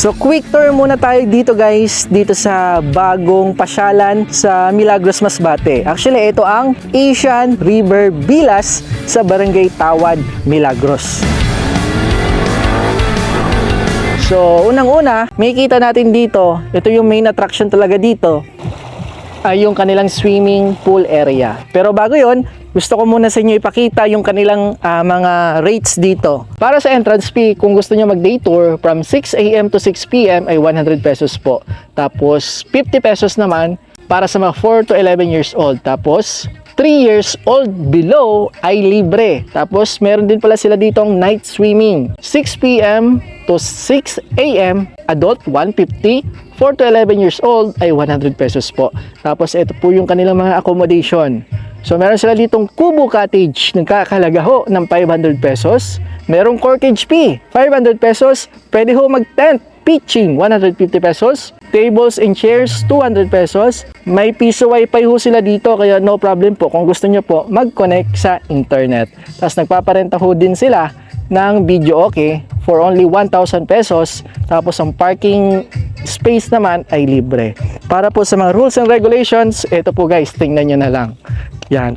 So quick tour muna tayo dito guys, dito sa bagong pasyalan sa Milagros Masbate. Actually, ito ang Asian River Bilas sa Barangay Tawad, Milagros. So, unang-una, makikita natin dito, ito yung main attraction talaga dito, ay yung kanilang swimming pool area. Pero bago yon, gusto ko muna sa inyo ipakita yung kanilang ah, mga rates dito. Para sa entrance fee, kung gusto nyo mag-day tour, from 6 a.m. to 6 p.m. ay 100 pesos po. Tapos, 50 pesos naman para sa mga 4 to 11 years old. Tapos, 3 years old below ay libre. Tapos, meron din pala sila ditong night swimming. 6 p.m. to 6 a.m. adult 150 4 to 11 years old ay 100 pesos po. Tapos ito po yung kanilang mga accommodation. So meron sila ditong Kubo Cottage, nagkakalaga ho ng 500 pesos. Merong Corkage Fee, 500 pesos. Pwede ho mag-tent, pitching, 150 pesos. Tables and chairs, 200 pesos. May piso wifi ho sila dito, kaya no problem po kung gusto nyo po mag-connect sa internet. Tapos nagpaparenta ho din sila ng video okay for only 1,000 pesos. Tapos ang parking space naman ay libre. Para po sa mga rules and regulations, ito po guys, tingnan nyo na lang. Yan.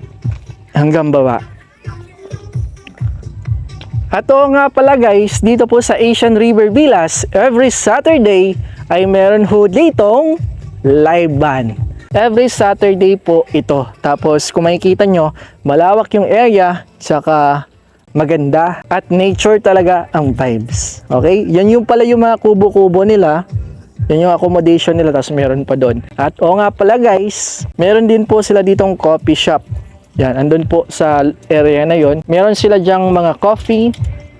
Hanggang baba. At oo nga pala guys, dito po sa Asian River Villas, every Saturday ay meron ho ditong live band. Every Saturday po ito. Tapos kung makikita nyo, malawak yung area, tsaka maganda at nature talaga ang vibes. Okay? Yan yung pala yung mga kubo-kubo nila. Yan yung accommodation nila tapos meron pa doon. At oo nga pala guys, meron din po sila ditong coffee shop. Yan, andun po sa area na yon. Meron sila diyang mga coffee,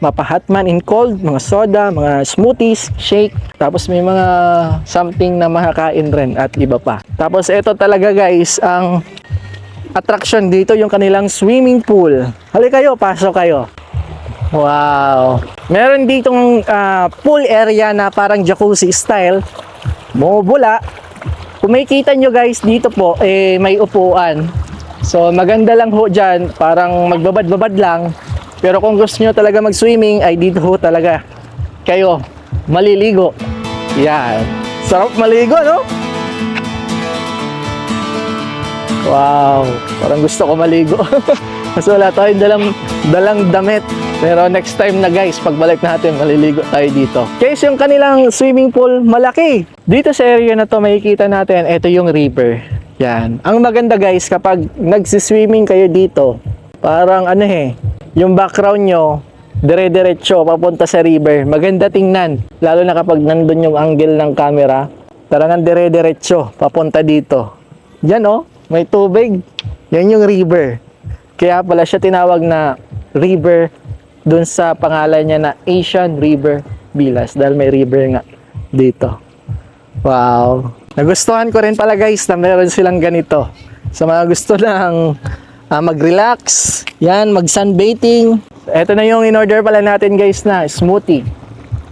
mapahatman in cold, mga soda, mga smoothies, shake, tapos may mga something na makakain rin at iba pa. Tapos ito talaga guys, ang attraction dito yung kanilang swimming pool. Halika kayo, pasok kayo. Wow. Meron ditong ah, pool area na parang jacuzzi style. Bumubula. Kung makikita nyo guys dito po, eh, may upuan. So maganda lang ho dyan, parang magbabad-babad lang. Pero kung gusto nyo talaga mag-swimming, ay dito ho talaga kayo maliligo. Yan. Sarap maligo, no? Wow, parang gusto ko maligo. Kasi wala tayong dalang, dalang damit. Pero next time na guys, pagbalik natin, maliligo tayo dito. Guys, yung kanilang swimming pool, malaki. Dito sa area na to, makikita natin, ito yung river. Yan. Ang maganda guys, kapag nagsiswimming kayo dito, parang ano eh, yung background nyo, dire-diretso papunta sa river. Maganda tingnan. Lalo na kapag nandun yung angle ng camera, talagang dire-diretso papunta dito. Yan oh, may tubig. Yan yung river. Kaya pala siya tinawag na river dun sa pangalan niya na Asian River Bilas dahil may river nga dito. Wow. Nagustuhan ko rin pala guys na meron silang ganito. Sa mga gusto lang ah, mag-relax, yan, mag-sunbathing. Ito na yung in-order pala natin guys na smoothie.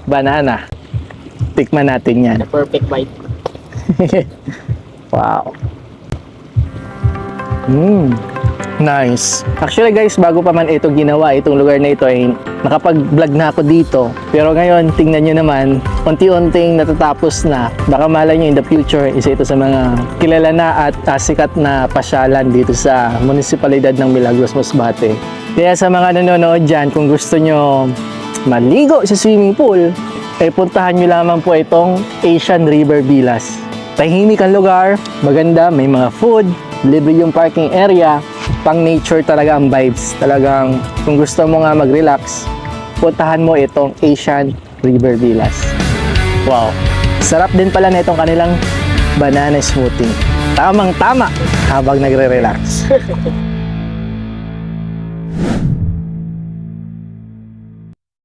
Banana. Tikman natin yan. Perfect bite. Wow. Mm. Nice. Actually guys, bago pa man ito ginawa, itong lugar na ito ay nakapag-vlog na ako dito. Pero ngayon, tingnan nyo naman, unti-unting natatapos na. Baka malay nyo in the future, isa ito sa mga kilala na at ah, sikat na pasyalan dito sa munisipalidad ng Milagros, Masbate. Kaya sa mga nanonood dyan, kung gusto nyo maligo sa swimming pool, ay puntahan nyo lamang po itong Asian River Villas. Tahimik ang lugar, maganda, may mga food, libre yung parking area, pang nature talaga ang vibes. Talagang kung gusto mo nga mag-relax, puntahan mo itong Asian River Villas. Wow. Sarap din pala na itong kanilang banana smoothie. Tamang tama habang nagre-relax.